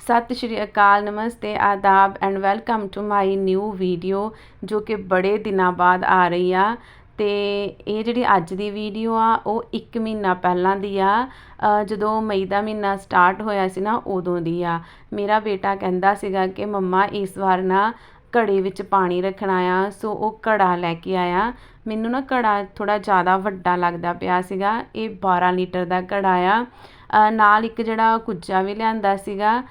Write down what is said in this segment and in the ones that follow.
ਸਤਿ ਸ਼੍ਰੀ ਅਕਾਲ, ਨਮਸਤੇ, ਆਦਾਬ and welcome to my new video ਜੋ ਕਿ ਬੜੇ ਦਿਨਾਂ ਬਾਅਦ ਆ ਰਹੀ ਆ। ਤੇ ਇਹ ਜਿਹੜੀ ਅੱਜ ਦੀ ਵੀਡੀਓ ਆ, ਉਹ 1 ਮਹੀਨਾ ਪਹਿਲਾਂ ਦੀ ਆ। ਜਦੋਂ ਮਈ ਦਾ ਮਹੀਨਾ ਸਟਾਰਟ ਹੋਇਆ ਸੀ ਨਾ, ਉਦੋਂ ਦੀ ਆ। ਮੇਰਾ ਬੇਟਾ ਕਹਿੰਦਾ ਸੀਗਾ ਕਿ ਮੰਮਾ, ਇਸ ਵਾਰ ਨਾ ਘੜੇ ਵਿੱਚ ਪਾਣੀ ਰੱਖਣਾ ਆ। ਸੋ ਉਹ ਘੜਾ ਲੈ ਕੇ ਆਇਆ। ਮੈਨੂੰ ਨਾ ਘੜਾ ਥੋੜਾ ਜ਼ਿਆਦਾ ਵੱਡਾ ਲੱਗਦਾ ਪਿਆ ਸੀਗਾ। ਇਹ 12 ਲੀਟਰ ਦਾ ਘੜਾ ਆ। ਨਾਲ ਇੱਕ ਜਿਹੜਾ ਕੁੱਜਾ ਵੀ ਲਿਆਂਦਾ ਸੀਗਾ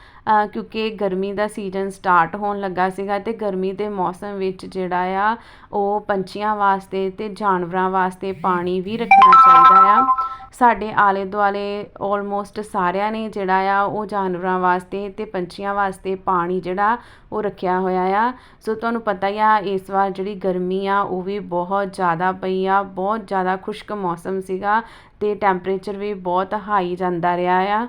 ਕਿਉਂਕਿ ਗਰਮੀ ਦਾ ਸੀਜ਼ਨ ਸਟਾਰਟ ਹੋਣ ਲੱਗਾ ਸੀਗਾ ਅਤੇ ਗਰਮੀ ਦੇ ਮੌਸਮ ਵਿੱਚ ਜਿਹੜਾ ਆ, ਉਹ ਪੰਛੀਆਂ ਵਾਸਤੇ ਅਤੇ ਜਾਨਵਰਾਂ ਵਾਸਤੇ ਪਾਣੀ ਵੀ ਰੱਖਣਾ ਚਾਹੀਦਾ ਆ। ਸਾਡੇ ਆਲੇ ਦੁਆਲੇ ਆਲਮੋਸਟ ਸਾਰਿਆਂ ਨੇ ਜਿਹੜਾ ਆ, ਉਹ ਜਾਨਵਰਾਂ ਵਾਸਤੇ ਅਤੇ ਪੰਛੀਆਂ ਵਾਸਤੇ ਪਾਣੀ ਜਿਹੜਾ, ਉਹ ਰੱਖਿਆ ਹੋਇਆ ਆ। ਸੋ ਤੁਹਾਨੂੰ ਪਤਾ ਹੀ ਆ, ਇਸ ਵਾਰ ਜਿਹੜੀ ਗਰਮੀ ਆ, ਉਹ ਵੀ ਬਹੁਤ ਜ਼ਿਆਦਾ ਪਈ ਆ, ਬਹੁਤ ਜ਼ਿਆਦਾ ਖੁਸ਼ਕ ਮੌਸਮ ਸੀਗਾ ਤੇ ਟੈਂਪਰੇਚਰ ਵੀ ਬਹੁਤ ਹਾਈ ਜਾਂਦਾ ਰਿਹਾ ਆ।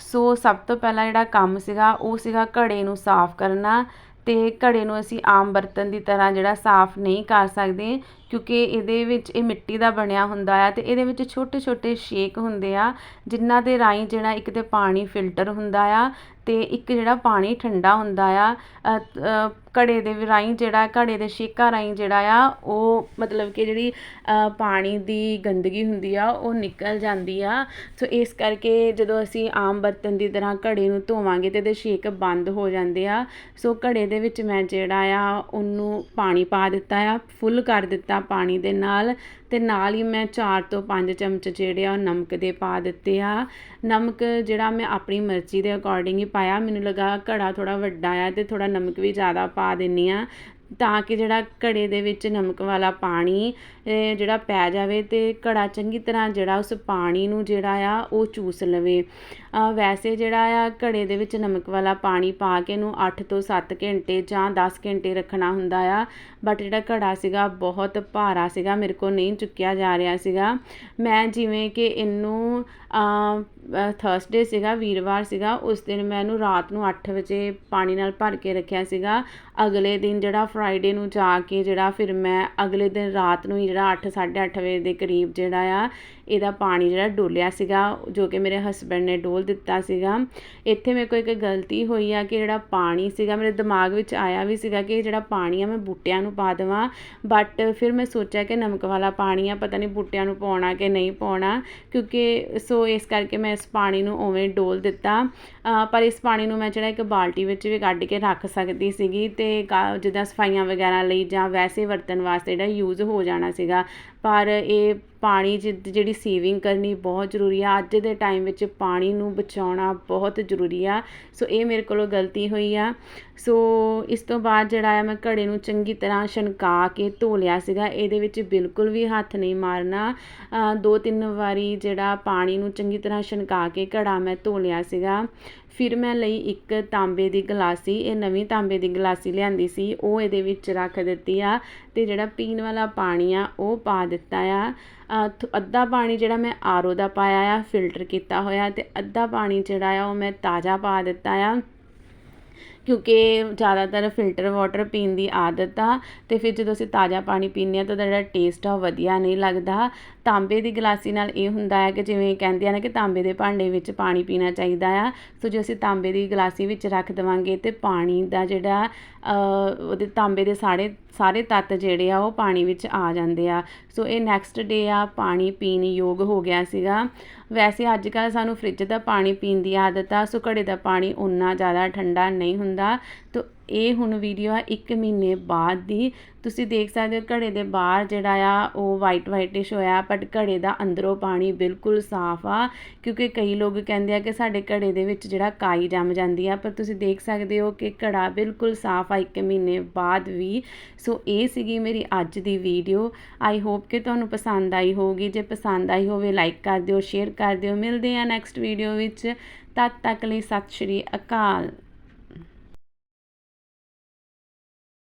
ਸੋ ਸਭ ਤੋਂ ਪਹਿਲਾਂ ਜਿਹੜਾ ਕੰਮ ਸੀਗਾ, ਉਹ ਸੀਗਾ ਘੜੇ ਨੂੰ ਸਾਫ਼ ਕਰਨਾ ਅਤੇ ਘੜੇ ਨੂੰ ਅਸੀਂ ਆਮ ਬਰਤਨ ਦੀ ਤਰ੍ਹਾਂ ਜਿਹੜਾ ਸਾਫ਼ ਨਹੀਂ ਕਰ ਸਕਦੇ ਕਿਉਂਕਿ ਇਹਦੇ ਵਿੱਚ ਇਹ ਮਿੱਟੀ ਦਾ ਬਣਿਆ ਹੁੰਦਾ ਆ ਅਤੇ ਇਹਦੇ ਵਿੱਚ ਛੋਟੇ ਛੋਟੇ ਛੇਕ ਹੁੰਦੇ ਆ, ਜਿਨ੍ਹਾਂ ਦੇ ਰਾਹੀਂ ਜਿਹੜਾ ਇੱਕ ਤਾਂ ਪਾਣੀ ਫਿਲਟਰ ਹੁੰਦਾ ਆ ਅਤੇ ਇੱਕ ਜਿਹੜਾ ਪਾਣੀ ਠੰਡਾ ਹੁੰਦਾ ਆ ਘੜੇ ਦੇ ਰਾਹੀਂ ਜਿਹੜਾ, ਘੜੇ ਦੇ ਛੇਕਾਂ ਰਾਹੀਂ ਜਿਹੜਾ ਆ, ਉਹ ਮਤਲਬ ਕਿ ਜਿਹੜੀ ਪਾਣੀ ਦੀ ਗੰਦਗੀ ਹੁੰਦੀ ਆ, ਉਹ ਨਿਕਲ ਜਾਂਦੀ ਆ। ਸੋ ਇਸ ਕਰਕੇ ਜਦੋਂ ਅਸੀਂ ਆਮ ਬਰਤਨ ਦੀ ਤਰ੍ਹਾਂ ਘੜੇ ਨੂੰ ਧੋਵਾਂਗੇ ਤਾਂ ਇਹਦੇ ਛੇਕ ਬੰਦ ਹੋ ਜਾਂਦੇ ਆ, ਸੋ ਘੜੇ ਦੇ ਵਿੱਚ ਮੈਂ ਜਿਹੜਾ ਆ, ਉਹਨੂੰ ਪਾਣੀ ਪਾ ਦਿੱਤਾ ਆ, ਫੁੱਲ ਕਰ ਦਿੱਤਾ ਪਾਣੀ ਦੇ ਨਾਲ। ਅਤੇ ਨਾਲ ਹੀ ਮੈਂ 4 ਤੋਂ 5 ਚਮਚ ਜਿਹੜੇ ਆ, ਉਹ ਨਮਕ ਦੇ ਪਾ ਦਿੱਤੇ ਆ। ਨਮਕ ਜਿਹੜਾ ਮੈਂ ਆਪਣੀ ਮਰਜ਼ੀ ਦੇ ਅਕੋਰਡਿੰਗ ਹੀ ਪਾਇਆ। ਮੈਨੂੰ ਲੱਗਾ ਘੜਾ ਥੋੜਾ ਵੱਡਾ ਆ ਅਤੇ ਥੋੜ੍ਹਾ ਨਮਕ ਵੀ ਜ਼ਿਆਦਾ ਪਾ ਦਿੰਦੀ ਹਾਂ। ਤਾਂ ਕਿ ਜਿਹੜਾ ਘੜੇ ਦੇ ਵਿੱਚ ਨਮਕ ਵਾਲਾ ਪਾਣੀ ਜਿਹੜਾ ਪੈ ਜਾਵੇ ਅਤੇ ਘੜਾ ਚੰਗੀ ਤਰ੍ਹਾਂ ਜਿਹੜਾ ਉਸ ਪਾਣੀ ਨੂੰ ਜਿਹੜਾ ਆ ਉਹ ਚੂਸ ਲਵੇ। ਵੈਸੇ ਜਿਹੜਾ ਆ ਘੜੇ ਦੇ ਵਿੱਚ ਨਮਕ ਵਾਲਾ ਪਾਣੀ ਪਾ ਕੇ ਇਹਨੂੰ ਅੱਠ ਤੋਂ ਸੱਤ ਘੰਟੇ ਜਾਂ ਦਸ ਘੰਟੇ ਰੱਖਣਾ ਹੁੰਦਾ ਆ। ਬਟ ਜਿਹੜਾ ਘੜਾ ਸੀਗਾ ਬਹੁਤ ਭਾਰਾ ਸੀਗਾ, ਮੇਰੇ ਕੋਲ ਨਹੀਂ ਚੁੱਕਿਆ ਜਾ ਰਿਹਾ ਸੀਗਾ। ਮੈਂ ਜਿਵੇਂ ਕਿ ਇਹਨੂੰ ਥਰਸਡੇ ਸੀਗਾ, ਵੀਰਵਾਰ ਸੀਗਾ, ਉਸ ਦਿਨ ਮੈਂ ਇਹਨੂੰ ਰਾਤ ਨੂੰ 8 ਵਜੇ ਪਾਣੀ ਨਾਲ ਭਰ ਕੇ ਰੱਖਿਆ ਸੀਗਾ। ਅਗਲੇ ਦਿਨ ਜਿਹੜਾ ਫਰਾਈਡੇ ਨੂੰ ਜਾ ਕੇ ਜਿਹੜਾ ਫਿਰ ਮੈਂ ਅਗਲੇ ਦਿਨ ਰਾਤ ਨੂੰ ਹੀ ਜਿਹੜਾ 8 8:30 ਵਜੇ ਦੇ ਕਰੀਬ ਜਿਹੜਾ ਆ ਇਹਦਾ ਪਾਣੀ ਜਿਹੜਾ ਡੋਲਿਆ ਸੀਗਾ, ਜੋ ਕਿ ਮੇਰੇ ਹਸਬੈਂਡ ਨੇ ਡੋਲ ਦਿੱਤਾ ਸੀਗਾ। ਇੱਥੇ ਮੇਰੇ ਕੋਲ ਇੱਕ ਗਲਤੀ ਹੋਈ ਆ ਕਿ ਜਿਹੜਾ ਪਾਣੀ ਸੀਗਾ, ਮੇਰੇ ਦਿਮਾਗ ਵਿੱਚ ਆਇਆ ਵੀ ਸੀਗਾ ਕਿ ਜਿਹੜਾ ਪਾਣੀ ਆ, ਮੈਂ ਬੂਟਿਆਂ ਨੂੰ ਪਾ ਦੇਵਾਂ। ਬਟ ਫਿਰ ਮੈਂ ਸੋਚਿਆ ਕਿ ਨਮਕ ਵਾਲਾ ਪਾਣੀ ਆ, ਪਤਾ ਨਹੀਂ ਬੂਟਿਆਂ ਨੂੰ ਪਾਉਣਾ ਕਿ ਨਹੀਂ ਪਾਉਣਾ, ਕਿਉਂਕਿ ਸੋ ਇਸ ਕਰਕੇ ਮੈਂ ਇਸ ਪਾਣੀ ਨੂੰ ਉਵੇਂ ਡੋਲ ਦਿੱਤਾ। ਪਰ ਇਸ ਪਾਣੀ ਨੂੰ ਮੈਂ ਜਿਹੜਾ ਇੱਕ ਬਾਲਟੀ ਵਿੱਚ ਵੀ ਕੱਢ ਕੇ ਰੱਖ ਸਕਦੀ ਸੀਗੀ ਤੇ ਗਾ- ਜਿੱਦਾਂ ਸਫਾਈਆਂ ਵਗੈਰਾ ਲਈ ਜਾਂ ਵੈਸੇ ਵਰਤਣ ਵਾਸਤੇ ਜਿਹੜਾ ਯੂਜ਼ ਹੋ ਜਾਣਾ ਸੀਗਾ। ਪਰ ਇਹ ਪਾਣੀ ਜਿ- ਜਿਹੜੀ ਸੇਵਿੰਗ ਕਰਨੀ ਬਹੁਤ ਜ਼ਰੂਰੀ ਆ। ਅੱਜ ਦੇ ਟਾਈਮ ਵਿੱਚ ਪਾਣੀ ਨੂੰ ਬਚਾਉਣਾ ਬਹੁਤ ਜ਼ਰੂਰੀ ਆ। ਸੋ ਇਹ ਮੇਰੇ ਕੋਲੋਂ ਗਲਤੀ ਹੋਈ ਆ। ਸੋ ਇਸ ਤੋਂ ਬਾਅਦ ਜਿਹੜਾ ਆ, ਮੈਂ ਘੜੇ ਨੂੰ ਚੰਗੀ ਤਰ੍ਹਾਂ ਛਣਕਾ ਕੇ ਧੋ ਲਿਆ ਸੀਗਾ। ਇਹਦੇ ਵਿੱਚ ਬਿਲਕੁਲ ਵੀ ਹੱਥ ਨਹੀਂ ਮਾਰਨਾ। ਦੋ ਤਿੰਨ ਵਾਰੀ ਜਿਹੜਾ ਪਾਣੀ ਨੂੰ ਚੰਗੀ ਤਰ੍ਹਾਂ ਛਣਕਾ ਕੇ ਘੜਾ ਮੈਂ ਧੋ ਲਿਆ ਸੀਗਾ। ਫਿਰ ਮੈਂ ਲਈ ਇੱਕ ਤਾਂਬੇ ਦੀ ਗਲਾਸੀ। ਇਹ ਨਵੀਂ ਤਾਂਬੇ ਦੀ ਗਲਾਸੀ ਲਿਆਂਦੀ ਸੀ। ਉਹ ਇਹਦੇ ਵਿੱਚ ਰੱਖ ਦਿੱਤੀ ਆ ਅਤੇ ਜਿਹੜਾ ਪੀਣ ਵਾਲਾ ਪਾਣੀ ਆ, ਉਹ ਪਾ ਦਿੱਤਾ ਆ। ਅੱਧਾ ਪਾਣੀ ਜਿਹੜਾ ਮੈਂ ਆਰ ਓ ਦਾ ਪਾਇਆ ਆ, ਫਿਲਟਰ ਕੀਤਾ ਹੋਇਆ ਅਤੇ ਅੱਧਾ ਪਾਣੀ ਜਿਹੜਾ ਆ, ਉਹ ਮੈਂ ਤਾਜ਼ਾ ਪਾ ਦਿੱਤਾ ਆ। ਕਿਉਂਕਿ ਜ਼ਿਆਦਾਤਰ ਫਿਲਟਰ ਵਾਟਰ ਪੀਣ ਦੀ ਆਦਤ ਆ ਤੇ ਫਿਰ ਜਦੋਂ ਅਸੀਂ ਤਾਜ਼ਾ ਪਾਣੀ ਪੀਂਦੇ ਆ ਤਾਂ ਉਹਦਾ ਜਿਹੜਾ ਟੇਸਟ ਆ, ਉਹ ਵਧੀਆ ਨਹੀਂ ਲੱਗਦਾ। ਤਾਂਬੇ ਦੀ ਗਲਾਸੀ ਨਾਲ ਇਹ ਹੁੰਦਾ ਹੈ ਕਿ ਜਿਵੇਂ ਕਹਿੰਦੇ ਆ ਨਾ ਕਿ ਤਾਂਬੇ ਦੇ ਭਾਂਡੇ ਵਿੱਚ ਪਾਣੀ ਪੀਣਾ ਚਾਹੀਦਾ ਆ। ਸੋ ਜੇ ਅਸੀਂ ਤਾਂਬੇ ਦੀ ਗਲਾਸੀ ਵਿੱਚ ਰੱਖ ਦੇਵਾਂਗੇ ਤੇ ਪਾਣੀ ਦਾ ਜਿਹੜਾ ਉਹਦੇ ਤਾਂਬੇ ਦੇ ਸਾਰੇ ਸਾਰੇ ਤੱਤ ਜਿਹੜੇ ਆ ਉਹ ਪਾਣੀ ਵਿੱਚ ਆ ਜਾਂਦੇ ਆ। ਸੋ ਇਹ ਨੈਕਸਟ ਡੇ ਆ, ਪਾਣੀ ਪੀਣ ਯੋਗ ਹੋ ਗਿਆ ਸੀਗਾ। ਵੈਸੇ ਅੱਜ ਕੱਲ੍ਹ ਸਾਨੂੰ ਫ੍ਰਿਜ ਦਾ ਪਾਣੀ ਪੀਣ ਦੀ ਆਦਤ ਆ, ਸੋ ਘੜੇ ਦਾ ਪਾਣੀ ਉਨਾ ਜ਼ਿਆਦਾ ਠੰਡਾ ਨਹੀਂ ਹੁੰਦਾ। ਤੋ ਇਹ ਹੁਣ ਵੀਡੀਓ ਆ 1 ਮਹੀਨੇ ਬਾਅਦ ਦੀ। ਤੁਸੀਂ ਦੇਖ ਸਕਦੇ ਹੋ ਘੜੇ ਦੇ ਬਾਹਰ ਜਿਹੜਾ ਆ, ਉਹ ਵਾਈਟ ਵਾਈਟਿਸ਼ ਹੋਇਆ ਬਟ ਘੜੇ ਦਾ ਅੰਦਰੋਂ ਪਾਣੀ ਬਿਲਕੁਲ ਸਾਫ਼ ਆ, ਕਿਉਂਕਿ ਕਈ ਲੋਕ ਕਹਿੰਦੇ ਆ ਕਿ ਸਾਡੇ ਘੜੇ ਦੇ ਵਿੱਚ ਜਿਹੜਾ ਕਾਈ ਜੰਮ ਜਾਂਦੀ ਆ, ਪਰ ਤੁਸੀਂ ਦੇਖ ਸਕਦੇ ਹੋ ਕਿ ਘੜਾ ਬਿਲਕੁਲ ਸਾਫ਼ ਆ 1 ਮਹੀਨੇ ਬਾਅਦ ਵੀ। ਸੋ ਇਹ ਸੀਗੀ ਮੇਰੀ ਅੱਜ ਦੀ ਵੀਡੀਓ ਆਈ ਹੋਪ ਕਿ ਤੁਹਾਨੂੰ ਪਸੰਦ ਆਈ ਹੋਊਗੀ। ਜੇ ਪਸੰਦ ਆਈ ਹੋਵੇ ਲਾਈਕ ਕਰ ਦਿਓ ਸ਼ੇਅਰ ਕਰ ਦਿਓ। ਮਿਲਦੇ ਆ ਨੈਕਸਟ ਵੀਡੀਓ ਵਿੱਚ। ਤਦ ਤੱਕ ਲਈ ਸਤਿ ਸ਼੍ਰੀ ਅਕਾਲ।